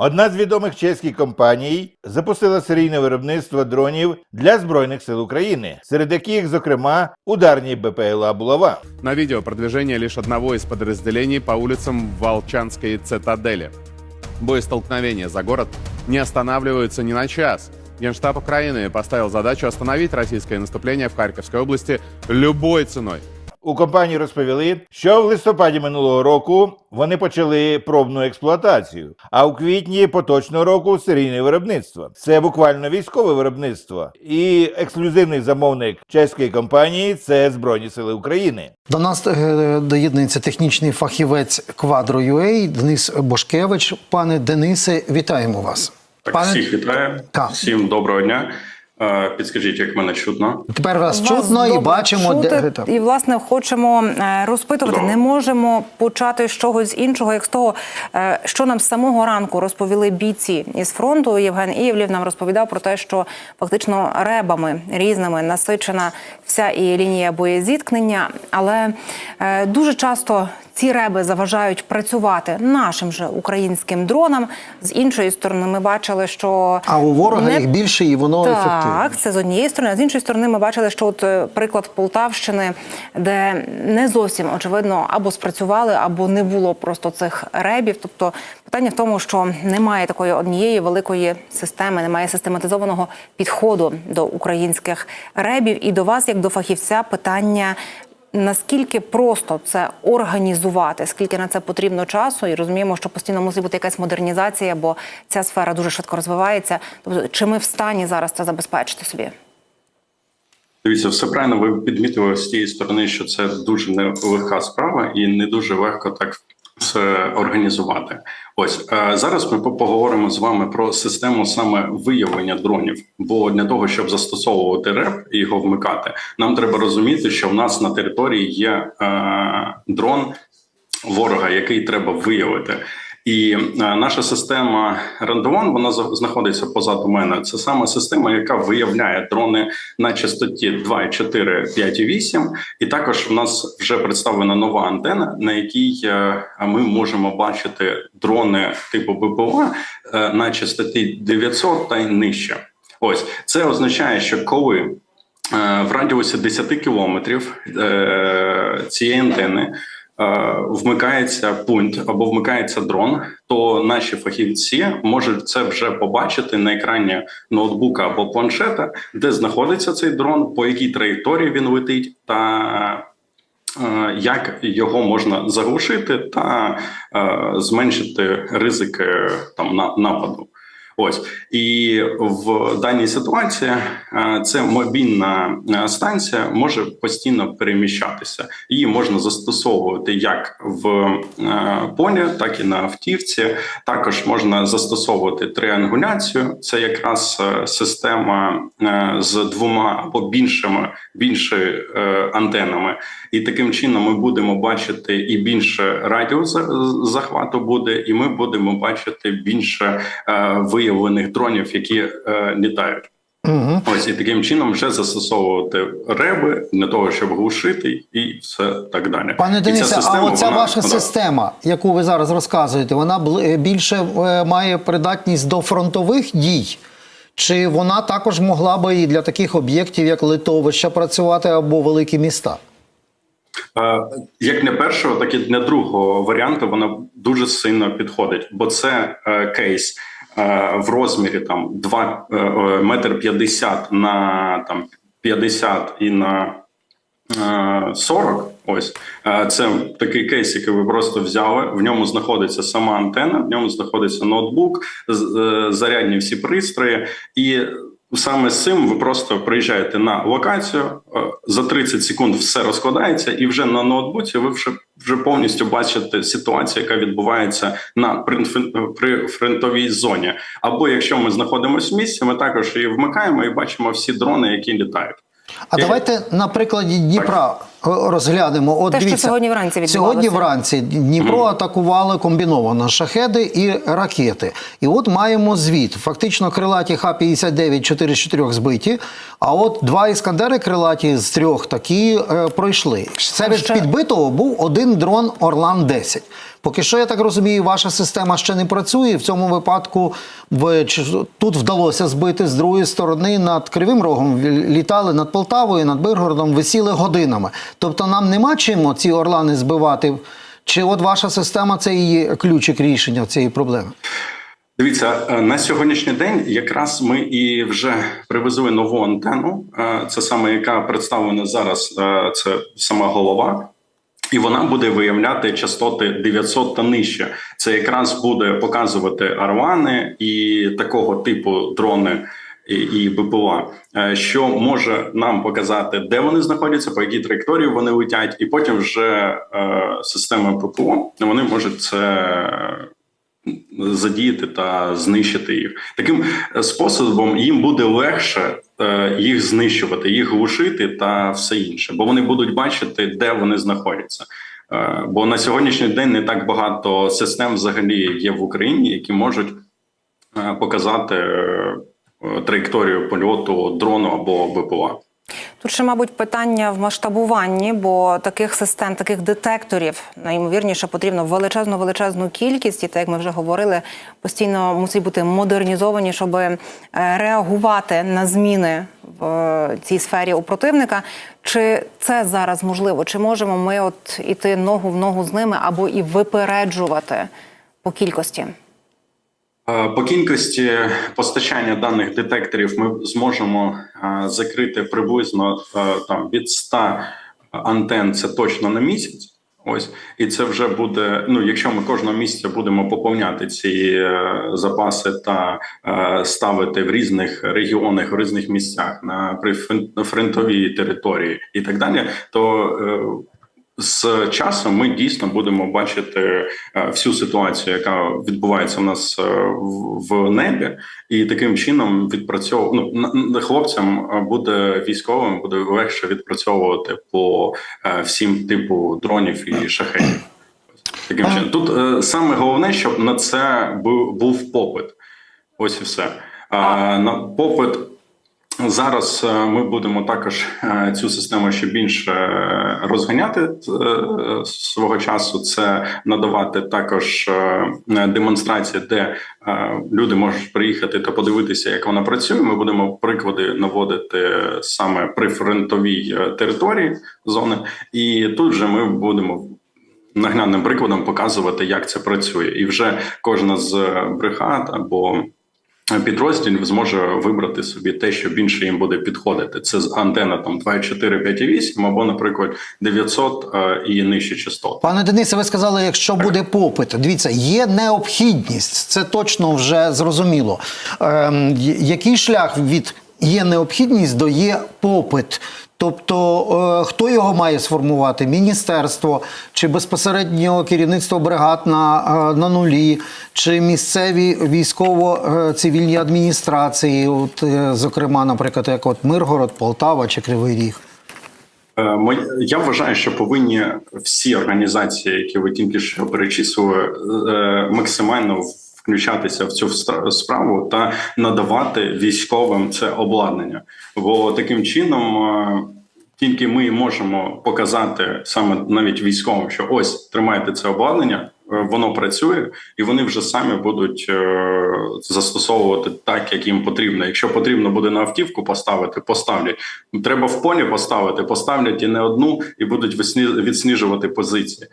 Одна з відомих чеських компаній запустила серійне виробництво дронів для збройних сил України, серед яких, зокрема, ударні БПЛА Булава. На видео продвижение лишь одного из подразделений по улицам Волчанской цитадели. Боестолкновения за город не останавливаются ни на час. Генштаб Украины поставил задачу остановить российское наступление в Харьковской области любой ценой. У компанії розповіли, що в листопаді минулого року вони почали пробну експлуатацію, а у квітні поточного року серійне виробництво. Це буквально військове виробництво. І ексклюзивний замовник чеської компанії це Збройні Сили України. До нас е, доєднується технічний фахівець Quadro.ua Денис Бошкевич. Пане Денисе, вітаємо вас. Так, Пане- всіх вітаю. Так. Всім доброго дня. Е, Підскажіть, як мене чутно? Тепер вас, Вас чутно і бачимо, чути, де і власне хочемо е, розпитувати. Добре. Не можемо почати з чогось іншого, як з того, е, що нам з самого ранку розповіли бійці із фронту. Євген Ієвлів нам розповідав про те, що фактично ребами різними насичена вся і лінія боєзіткнення, але дуже часто. Ці реби заважають працювати нашим же українським дронам. З іншої сторони, ми бачили, що А у ворога не їх більше і воно ефективне. так, це з однієї сторони. А з іншої сторони, ми бачили, що от е, приклад Полтавщини, де не зовсім очевидно або спрацювали, або не було просто цих ребів. Тобто питання в тому, що немає такої однієї великої системи, немає систематизованого підходу до українських ребів. І до вас, як до фахівця, питання. Наскільки просто це організувати, скільки на це потрібно часу, і розуміємо, що постійно мусить бути якась модернізація, бо ця сфера дуже швидко розвивається. Тобто, чи ми в стані зараз це забезпечити собі? Дивіться, все правильно. Ви підмітили з тієї сторони, що це дуже нелегка справа і не дуже легко так все організувати. Ось е, зараз ми поговоримо з вами про систему саме виявлення дронів. Бо для того, щоб застосовувати РЕП і його вмикати, нам треба розуміти, що в нас на території є е, дрон ворога, який треба виявити. І е, наша система Рандевон вона знаходиться позаду мене. Це саме система, яка виявляє дрони на частоті 2,4, 5,8. І також в нас вже представлена нова антена, на якій е, ми можемо бачити дрони типу БПЛА е, на частоті 900 та й нижче. Ось це означає, що коли в радіусі 10 кілометрів цієї антени вмикається пункт або вмикається дрон, то наші фахівці можуть це вже побачити на екрані ноутбука або планшета, де знаходиться цей дрон, по якій траєкторії він летить, та е, як його можна заглушити та е, зменшити ризики там нападу. Ось і в даній ситуації е, це мобільна е, станція може постійно переміщатися. Її можна застосовувати як в е, полі, так і на автівці. Також можна застосовувати триангуляцію. Це якраз система з двома або більшими більше антенами, і таким чином ми будемо бачити і більше радіус захвату буде, і ми будемо бачити більше е, виявлених дронів, які е, літають. Угу. Ось і таким чином вже застосовувати реби для того, щоб глушити, і все так далі. Пане Денисе, а оця вона- ваша вона- система, яку ви зараз розказуєте, вона е, більше е, має придатність до фронтових дій? Чи вона також могла би і для таких об'єктів, як литовища, працювати або великі міста? Е, Як для першого, так і для другого варіанту вона дуже сильно підходить, бо це кейс в розмірі там 2 е, е, метр 50 на там 50 і на е, 40. Ось Е, це такий кейс, який ви просто взяли. В ньому знаходиться сама антена, в ньому знаходиться ноутбук, е, зарядні всі пристрої, і саме з цим ви просто приїжджаєте на локацію. е, За 30 секунд все розкладається, і вже на ноутбуці ви вже вже повністю бачите ситуацію, яка відбувається на принф- при фронтовій зоні. Або якщо ми знаходимося в місці, ми також її вмикаємо і бачимо всі дрони, які літають. А Я... давайте на прикладі Дніпра розглянемо. От Те, що сьогодні вранці відбувалося. Сьогодні вранці Дніпро атакували комбіновано шахеди і ракети. І от маємо звіт. Фактично крилаті Х-59 4 з 4 збиті, а от два іскандери крилаті з трьох такі е, пройшли. Серед ще- підбитого був один дрон Орлан-10. Поки що, я так розумію, ваша система ще не працює. В цьому випадку в, чи- тут вдалося збити з другої сторони над Кривим Рогом, літали над Полтавою, над Биргородом, висіли годинами. Тобто нам нема чим ці орлани збивати. Чи от ваша система це і ключик рішення цієї проблеми? Дивіться, е, на сьогоднішній день якраз ми і вже привезли нову антенну. Е, Це саме яка представлена зараз. е, Це сама голова. І вона буде виявляти частоти 900 та нижче. Це якраз буде показувати арвани і такого типу дрони і, БПЛА, е, що може нам показати, де вони знаходяться, по якій траєкторії вони летять, і потім вже е, система ППО вони можуть це задіяти та знищити їх. Таким е, способом їм буде легше їх знищувати, їх глушити та все інше, бо вони будуть бачити, де вони знаходяться. Бо на сьогоднішній день не так багато систем взагалі є в Україні, які можуть показати траєкторію польоту дрону або БПЛА. Тут ще, мабуть, питання в масштабуванні, бо таких систем, таких детекторів найімовірніше потрібно величезну величезну кількість, і так як ми вже говорили, постійно мусять бути модернізовані, щоб е, реагувати на зміни в е, цій сфері у противника. Чи це зараз можливо? Чи можемо ми от іти ногу в ногу з ними або і випереджувати по кількості? Е, По кількості постачання даних детекторів ми зможемо е, закрити приблизно е, там від 100 антен. Це точно на місяць. Ось і це вже буде. Ну, якщо ми кожного місяця будемо поповняти ці запаси та ставити в різних регіонах, в різних місцях на прифронтовій території і так далі, то з часом ми дійсно будемо бачити е, всю ситуацію, яка відбувається в нас е, в- небі, і таким чином відпрацьовувати ну, хлопцям е, буде військовим, буде легше відпрацьовувати по всім типу дронів і шахетів. Таким чином, тут саме головне, щоб на це був попит. Ось і все. На попит Зараз е, ми будемо також е, цю систему ще більше е, розганяти свого часу. Це надавати також демонстрації, де люди можуть приїхати та подивитися, як вона працює. Ми будемо приклади наводити саме при фронтовій території зони, і тут же ми будемо наглядним прикладом показувати, як це працює, і вже кожна з бригад або підрозділів зможе вибрати собі те, що більше їм буде підходити. Це з антенна там 2,4, 5,8 або, наприклад, 900 е, і нижче частот. Пане Денисе, ви сказали, якщо буде попит. Дивіться, є необхідність, це точно вже зрозуміло. Ем, який шлях від є необхідність до є попит? Тобто, е, хто його має сформувати? Міністерство чи безпосередньо керівництво бригад на, е, на нулі, чи місцеві військово-цивільні адміністрації, от, е, зокрема, наприклад, як от Миргород, Полтава чи Кривий Ріг? Я вважаю, що повинні всі організації, які ви тільки що перечислили, максимально включатися в цю справу та надавати військовим це обладнання. Бо таким чином е, тільки ми можемо показати саме навіть військовим, що ось тримайте це обладнання. е, Воно працює, і вони вже самі будуть е, застосовувати так, як їм потрібно. Якщо потрібно буде на автівку поставити, поставлять. Треба в полі поставити, поставлять і не одну, і будуть відсніжувати позиції.